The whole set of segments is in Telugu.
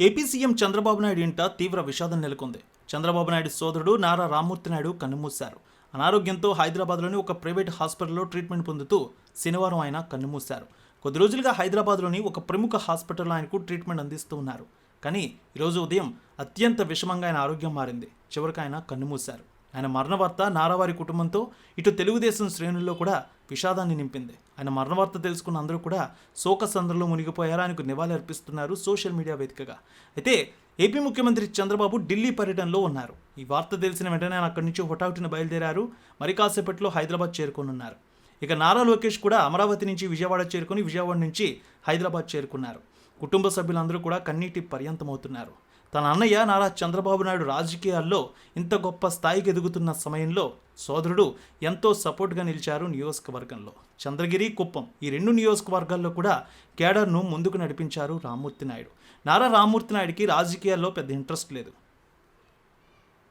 ఏపీ సీఎం చంద్రబాబు నాయుడు ఇంట తీవ్ర విషాదం నెలకొంది. చంద్రబాబు నాయుడు సోదరుడు నారా రామ్మూర్తి నాయుడు కన్నుమూశారు. అనారోగ్యంతో హైదరాబాద్లోని ఒక ప్రైవేట్ హాస్పిటల్లో ట్రీట్మెంట్ పొందుతూ శనివారం ఆయన కన్నుమూశారు. కొద్ది రోజులుగా హైదరాబాద్లోని ఒక ప్రముఖ హాస్పిటల్లో ఆయనకు ట్రీట్మెంట్ అందిస్తూ ఉన్నారు. కానీ ఈరోజు ఉదయం అత్యంత విషమంగా ఆయన ఆరోగ్యం మారింది. చివరికి ఆయన కన్నుమూశారు. ఆయన మరణవార్త నారావారి కుటుంబంతో ఇటు తెలుగుదేశం శ్రేణుల్లో కూడా విషాదాన్ని నింపింది. ఆయన మరణవార్త తెలుసుకున్న అందరూ కూడా శోకసంద్రలో మునిగిపోయారు ఆయనకు నివాళి అర్పిస్తున్నారు సోషల్ మీడియా వేదికగా. అయితే ఏపీ ముఖ్యమంత్రి చంద్రబాబు ఢిల్లీ పర్యటనలో ఉన్నారు. ఈ వార్త తెలిసిన వెంటనే ఆయన అక్కడి నుంచి హుటాహుటిన బయలుదేరారు. మరి కాసేపట్లో హైదరాబాద్ చేరుకోనున్నారు. ఇక నారా లోకేష్ కూడా అమరావతి నుంచి విజయవాడ చేరుకొని విజయవాడ నుంచి హైదరాబాద్ చేరుకున్నారు. కుటుంబ సభ్యులందరూ కూడా కన్నీటి పర్యంతమవుతున్నారు. తన అన్నయ్య నారా చంద్రబాబు నాయుడు రాజకీయాల్లో ఇంత గొప్ప స్థాయికి ఎదుగుతున్న సమయంలో సోదరుడు ఎంతో సపోర్ట్గా నిలిచారు నియోజకవర్గంలో. చంద్రగిరి కుప్పం ఈ రెండు నియోజకవర్గాల్లో కూడా కేడర్ను ముందుకు నడిపించారు రామ్మూర్తి నాయుడు. నారా రామ్మూర్తి నాయుడికి రాజకీయాల్లో పెద్ద ఇంట్రెస్ట్ లేదు.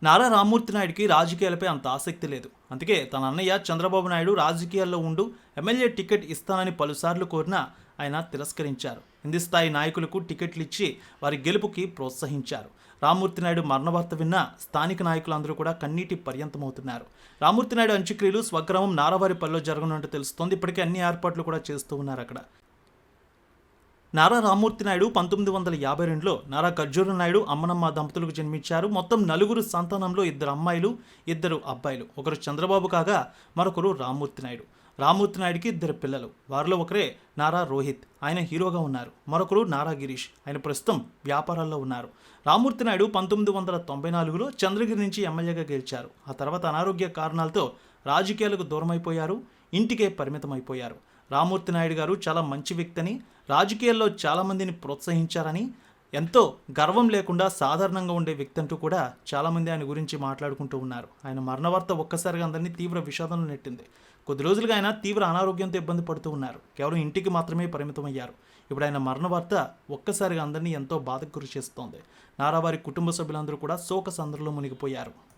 నారా రామ్మూర్తి నాయుడికి రాజకీయాలపై అంత ఆసక్తి లేదు. అందుకే తన అన్నయ్య చంద్రబాబు నాయుడు రాజకీయాల్లో ఉండు ఎమ్మెల్యే టికెట్ ఇస్తానని పలుసార్లు కోరినా ఆయన తిరస్కరించారు. కింది స్థాయి నాయకులకు టికెట్లు ఇచ్చి వారి గెలుపుకి ప్రోత్సహించారు. రామ్మూర్తి నాయుడు విన్న స్థానిక నాయకులందరూ కూడా కన్నీటి పర్యంతమవుతున్నారు. రామ్మూర్తి నాయుడు అంత్యక్రియలు స్వగ్రామం నారావారిపల్లిలో జరగనున్నట్టు తెలుస్తోంది. ఇప్పటికే అన్ని ఏర్పాట్లు కూడా చేస్తూ ఉన్నారు అక్కడ. నారా రామ్మూర్తి నాయుడు పంతొమ్మిది వందల యాభై రెండులో నారా ఖర్జూర నాయుడు అమ్మనమ్మ దంపతులకు జన్మించారు. మొత్తం నలుగురు సంతానంలో ఇద్దరు అమ్మాయిలు ఇద్దరు అబ్బాయిలు. ఒకరు చంద్రబాబు కాగా మరొకరు రామ్మూర్తి నాయుడు. రామ్మూర్తి నాయుడికి ఇద్దరు పిల్లలు. వారిలో ఒకరే నారా రోహిత్. ఆయన హీరోగా ఉన్నారు. మరొకరు నారా గిరీష్. ఆయన ప్రస్తుతం వ్యాపారాల్లో ఉన్నారు. రామ్మూర్తి నాయుడు పంతొమ్మిది వందల తొంభై నాలుగులో చంద్రగిరి నుంచి ఎమ్మెల్యేగా గెలిచారు. ఆ తర్వాత అనారోగ్య కారణాలతో రాజకీయాలకు దూరమైపోయారు. ఇంటికే పరిమితమైపోయారు. రామ్మూర్తి నాయుడు గారు చాలా మంచి వ్యక్తి అని రాజకీయాల్లో చాలామందిని ప్రోత్సహించారని ఎంతో గర్వం లేకుండా సాధారణంగా ఉండే వ్యక్తి అంటూ కూడా చాలామంది ఆయన గురించి మాట్లాడుకుంటూ ఉన్నారు. ఆయన మరణ వార్త ఒక్కసారిగా అందరినీ తీవ్ర విషాదంలో నెట్టింది. కొద్ది రోజులుగా ఆయన తీవ్ర అనారోగ్యంతో ఇబ్బంది పడుతూ ఉన్నారు. కేవలం ఇంటికి మాత్రమే పరిమితమయ్యారు. ఇప్పుడు ఆయన మరణ వార్త ఒక్కసారిగా అందరినీ ఎంతో బాధకు గురి చేస్తోంది. నారావారి కుటుంబ సభ్యులందరూ కూడా శోక సందర్లో మునిగిపోయారు.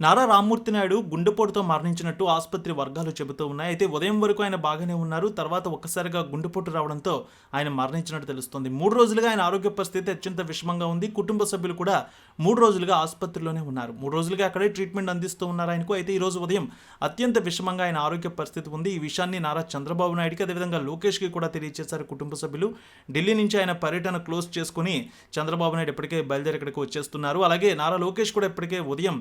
నారా రామ్మూర్తి నాయుడు గుండెపోటుతో మరణించినట్టు ఆసుపత్రి వర్గాలు చెబుతూ ఉన్నాయి. అయితే ఉదయం వరకు ఆయన బాగానే ఉన్నారు. తర్వాత ఒక్కసారిగా గుండెపోటు రావడంతో ఆయన మరణించినట్టు తెలుస్తోంది. మూడు రోజులుగా ఆయన ఆరోగ్య పరిస్థితి అత్యంత విషమంగా ఉంది. కుటుంబ సభ్యులు కూడా మూడు రోజులుగా ఆసుపత్రిలోనే ఉన్నారు. మూడు రోజులుగా అక్కడే ట్రీట్మెంట్ అందిస్తూ ఉన్నారు ఆయనకు. అయితే ఈరోజు ఉదయం అత్యంత విషమంగా ఆయన ఆరోగ్య పరిస్థితి ఉంది. ఈ విషయాన్ని నారా చంద్రబాబు నాయుడుకి అదేవిధంగా లోకేష్కి కూడా తెలియజేశారు కుటుంబ సభ్యులు. ఢిల్లీ నుంచి ఆయన పర్యటన క్లోజ్ చేసుకుని చంద్రబాబు నాయుడు ఇప్పటికే బయలుదేరి ఇక్కడికి వచ్చేస్తున్నారు. అలాగే నారా లోకేష్ కూడా ఇప్పటికే ఉదయం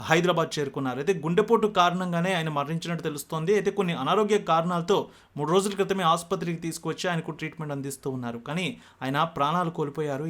హైదరాబాద్ చేరుకున్నారు. అయితే గుండెపోటు కారణంగానే ఆయన మరణించినట్టు తెలుస్తోంది. అయితే కొన్ని అనారోగ్య కారణాలతో మూడు రోజుల క్రితమే ఆసుపత్రికి తీసుకువచ్చి ఆయనకు ట్రీట్మెంట్ అందిస్తూ ఉన్నారు. కానీ ఆయన ప్రాణాలు కోల్పోయారు.